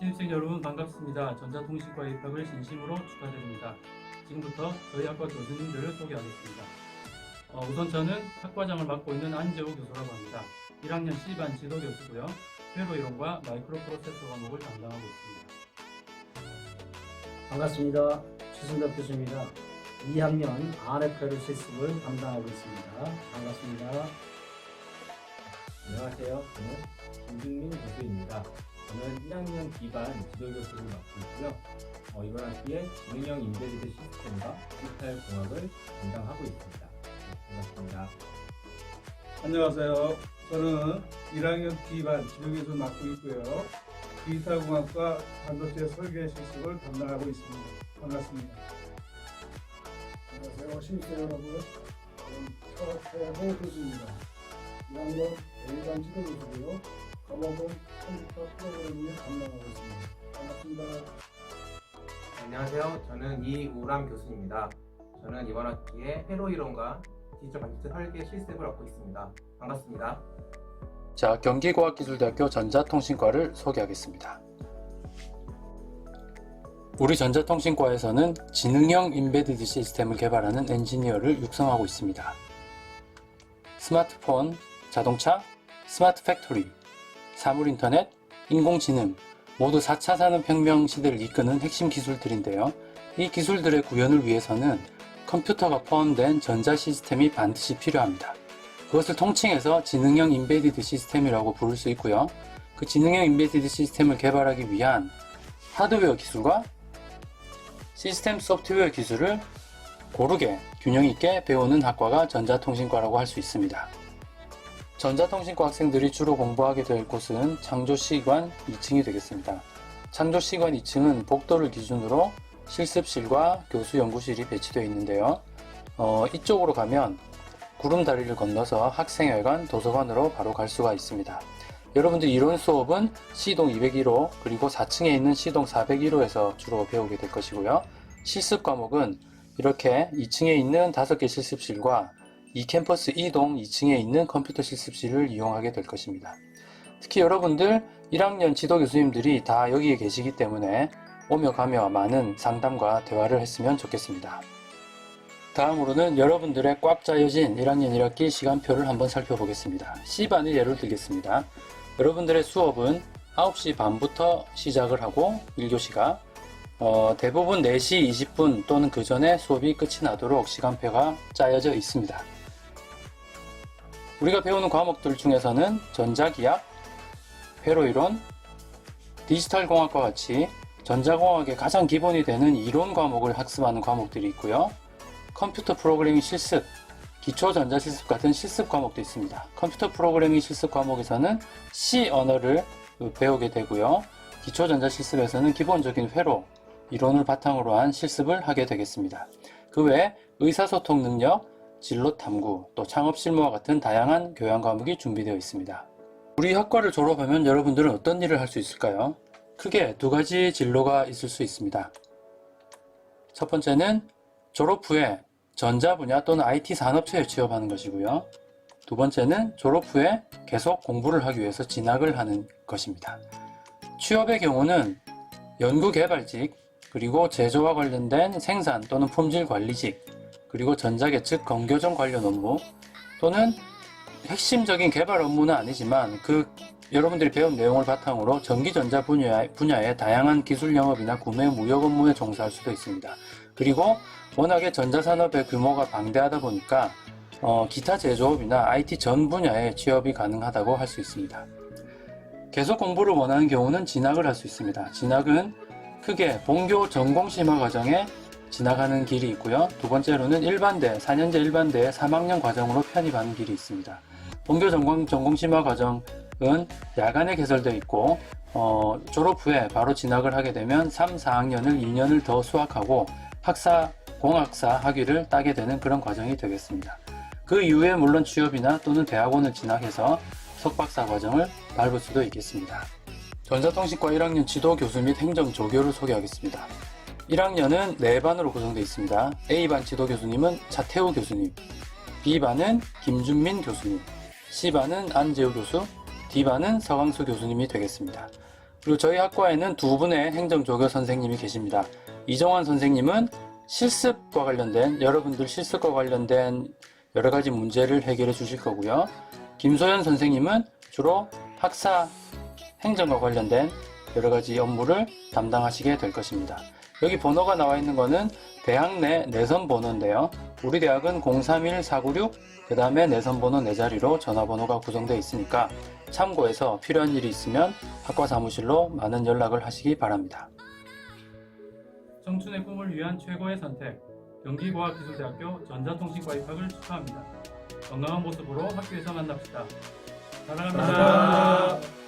신입생 여러분 반갑습니다. 전자통신과 입학을 진심으로 축하드립니다. 지금부터 저희 학과 교수님들을 소개하겠습니다. 어, 우선 저는 학과장을 맡고 있는 안재호 교수라고 합니다. 1학년 C반 지도 교수고요. 회로 이론과 마이크로 프로세서 과목을 담당하고 있습니다. 반갑습니다. 최순덕 교수입니다. 2학년 RFL 실습을 담당하고 있습니다. 반갑습니다. 안녕하세요. 저는 김준민 교수입니다. 저는 1학년 기반 지도교수를 맡고 있고요. 어, 이번 학기에 지능형 인베디드 시스템과 디지털 공학을 담당하고 있습니다. 네, 반갑습니다. 안녕하세요. 저는 1학년 D반 지도교수 맡고 있고요. 디지털 공학과 반도체 설계 실습을 담당하고 있습니다. 반갑습니다. 안녕하세요. 신입생 여러분. 저는 차태호 교수입니다. 2학년 A반 지도교수고요. 과목은 컴퓨터 프로그래밍을 담당하고 있습니다. 반갑습니다. 안녕하세요. 저는 이우람 교수입니다. 저는 이번 학기에 회로 이론과 디지털 반도체 설계 실습을 얻고 있습니다. 반갑습니다. 자, 경기과학기술대학교 전자통신과를 소개하겠습니다. 우리 전자통신과에서는 지능형 인베디드 시스템을 개발하는 엔지니어를 육성하고 있습니다. 스마트폰, 자동차, 스마트 팩토리, 사물인터넷, 인공지능 모두 4차 산업혁명 시대를 이끄는 핵심 기술들인데요. 이 기술들의 구현을 위해서는 컴퓨터가 포함된 전자 시스템이 반드시 필요합니다. 그것을 통칭해서 지능형 인베디드 시스템이라고 부를 수 있고요. 그 지능형 인베디드 시스템을 개발하기 위한 하드웨어 기술과 시스템 소프트웨어 기술을 고르게 균형 있게 배우는 학과가 전자통신과라고 할 수 있습니다. 전자통신과 학생들이 주로 공부하게 될 곳은 창조시관 2층이 되겠습니다. 창조시관 2층은 복도를 기준으로 실습실과 교수 연구실이 배치되어 있는데요. 어, 이쪽으로 가면 구름 다리를 건너서 학생회관, 도서관으로 바로 갈 수가 있습니다. 여러분들 이론 수업은 C동 201호 그리고 4층에 있는 C동 401호에서 주로 배우게 될 것이고요. 실습 과목은 이렇게 2층에 있는 5개 실습실과 이 캠퍼스 2동 2층에 있는 컴퓨터 실습실을 이용하게 될 것입니다. 특히 여러분들 1학년 지도 교수님들이 다 여기에 계시기 때문에 오며 가며 많은 상담과 대화를 했으면 좋겠습니다. 다음으로는 여러분들의 꽉 짜여진 1학년 1학기 시간표를 한번 살펴보겠습니다. C반을 예를 들겠습니다. 여러분들의 수업은 9시 반부터 시작을 하고 1교시가 어, 대부분 4시 20분 또는 그 전에 수업이 끝이 나도록 시간표가 짜여져 있습니다. 우리가 배우는 과목들 중에서는 전자기학, 회로이론, 디지털공학과 같이 전자공학의 가장 기본이 되는 이론 과목을 학습하는 과목들이 있고요. 컴퓨터 프로그래밍 실습, 기초 전자 실습 같은 실습 과목도 있습니다. 컴퓨터 프로그래밍 실습 과목에서는 C 언어를 배우게 되고요. 기초 전자 실습에서는 기본적인 회로, 이론을 바탕으로 한 실습을 하게 되겠습니다. 그 외에 의사소통 능력, 진로 탐구, 또 창업 실무와 같은 다양한 교양 과목이 준비되어 있습니다. 우리 학과를 졸업하면 여러분들은 어떤 일을 할 수 있을까요? 크게 두 가지 진로가 있을 수 있습니다. 첫 번째는 졸업 후에 전자 분야 또는 IT 산업체에 취업하는 것이고요. 두 번째는 졸업 후에 계속 공부를 하기 위해서 진학을 하는 것입니다. 취업의 경우는 연구개발직, 그리고 제조와 관련된 생산 또는 품질 관리직, 그리고 전자계 측 건교정 관련 업무, 또는 핵심적인 개발 업무는 아니지만 그 여러분들이 배운 내용을 바탕으로 전기전자 분야, 분야의 다양한 기술 영업이나 구매 무역 업무에 종사할 수도 있습니다. 그리고 워낙에 전자산업의 규모가 방대하다 보니까 어, 기타 제조업이나 IT 전 분야에 취업이 가능하다고 할 수 있습니다. 계속 공부를 원하는 경우는 진학을 할 수 있습니다. 진학은 크게 본교 전공 심화 과정에 진학하는 길이 있고요. 두 번째로는 일반대, 4년제 일반대의 3학년 과정으로 편입하는 길이 있습니다. 본교 전공, 전공 심화 과정은 야간에 개설되어 있고, 어, 졸업 후에 바로 진학을 하게 되면 3, 4학년을 2년을 더 수학하고 학사, 공학사 학위를 따게 되는 그런 과정이 되겠습니다. 그 이후에 물론 취업이나 또는 대학원을 진학해서 석박사 과정을 밟을 수도 있겠습니다. 전자통신과 1학년 지도 교수 및 행정 조교를 소개하겠습니다. 1학년은 4반으로 구성되어 있습니다. A반 지도 교수님은 차태우 교수님, B반은 김준민 교수님, C반은 안재우 교수, D반은 서광수 교수님이 되겠습니다. 그리고 저희 학과에는 두 분의 행정조교 선생님이 계십니다. 이정환 선생님은 실습과 관련된 여러분들 실습과 관련된 여러 가지 문제를 해결해 주실 거고요. 김소연 선생님은 주로 학사 행정과 관련된 여러 가지 업무를 담당하시게 될 것입니다. 여기 번호가 나와 있는 거는 대학 내 내선 번호인데요. 우리 대학은 031-496, 그 다음에 내선 번호 네 자리로 전화번호가 구성되어 있으니까 참고해서 필요한 일이 있으면 학과 사무실로 많은 연락을 하시기 바랍니다. 청춘의 꿈을 위한 최고의 선택 경기과학기술대학교 전자통신과 입학을 축하합니다. 건강한 모습으로 학교에서 만납시다. 사랑합니다. 감사합니다.